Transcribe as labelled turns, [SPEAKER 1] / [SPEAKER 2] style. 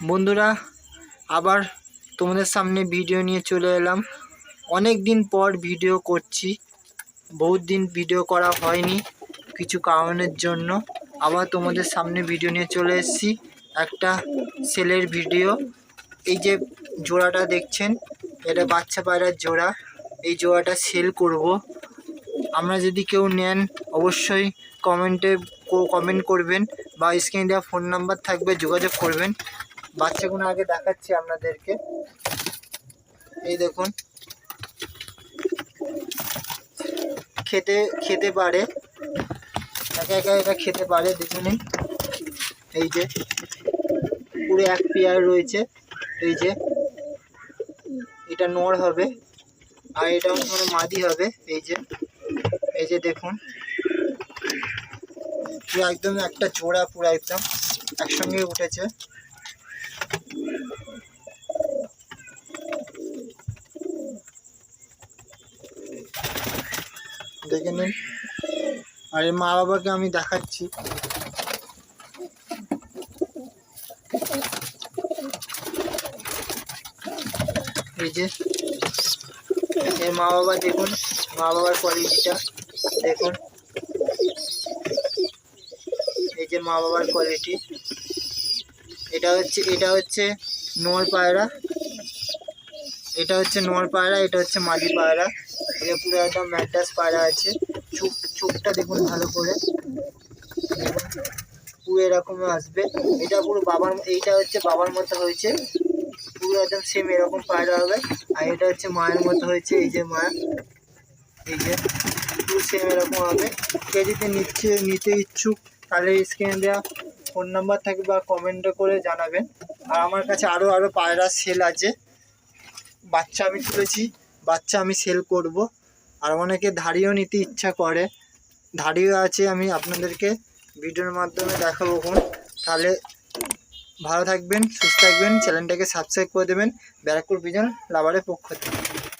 [SPEAKER 1] বন্ধুরা, আবার তোমাদের সামনে ভিডিও নিয়ে চলে এলাম। অনেক দিন পর ভিডিও করছি। বহুত দিন ভিডিও করা হয়নি কিছু কারণের জন্য। আবার তোমাদের সামনে ভিডিও নিয়ে চলে এসেছি। একটা সেলের ভিডিও এই যে জোড়াটা দেখছেন, এটা বাচ্চা পায়রার জোড়া। এই জোড়াটা সেল করব। আমরা যদি কেউ নেন, অবশ্যই কমেন্টে কমেন্ট করবেন বা স্ক্রিনে দেওয়া ফোন নাম্বার থাকবে, যোগাযোগ করবেন। বাচ্চাগুলো আগে দেখাচ্ছি আপনাদেরকে। এই দেখুন। খেতে খেতে পারে। একা একা এটা খেতে পারে দেখুন এই যে, পুরো এক পেয়ার রয়েছে। এই যে, এটা নড় হবে। আর এটা মানে মাদি হবে। এই যে এই যে দেখুন। পুরো একদম একটা জোড়া, পুরো একদম একসঙ্গে উঠেছে। দেখে নিন। আর এর মা বাবাকে আমি দেখাচ্ছি। এই যে এর মা বাবা দেখুন, মা বাবার কোয়ালিটিটা দেখুন। এই যে মা বাবার কোয়ালিটি এটা হচ্ছে এটা হচ্ছে নোর পায়রা। এটা হচ্ছে নোর পায়রা, এটা হচ্ছে মাদি পায়রা। এটা পুরো একদম ম্যাডাস পায়রা আছে। চোখ চোখটা দেখুন ভালো করে। পুরো এরকম আসবে। এটা পুরো বাবার এইটা হচ্ছে বাবার মতো হয়েছে। পুরো একদম সেম এরকম পায়রা হবে। আর এটা হচ্ছে মায়ের মতো হয়েছে, এই যে মা। এই যে, পুরো সেম এরকম হবে। কে যদি নিচ্ছে, নিতে ইচ্ছুক, তাহলে স্ক্রিনে দেওয়া ফোন নাম্বার থাকবে বা কমেন্টে করে জানাবেন। আর আমার কাছে আরও আরও পায়রা সেল আছে। বাচ্চা আমি তুলেছি, বাচ্চা আমি সেল করব। আর অনেকে ধাড়িও নিতে ইচ্ছা করে। ধাড়িও আছে, আমি আপনাদেরকে ভিডিওর মাধ্যমে দেখাবো কোন তাহলে ভালো থাকবেন, সুস্থ থাকবেন চ্যানেলটাকে সাবস্ক্রাইব করে দেবেন, ব্যারাকপুর বিজন লাভারের পক্ষ থেকে।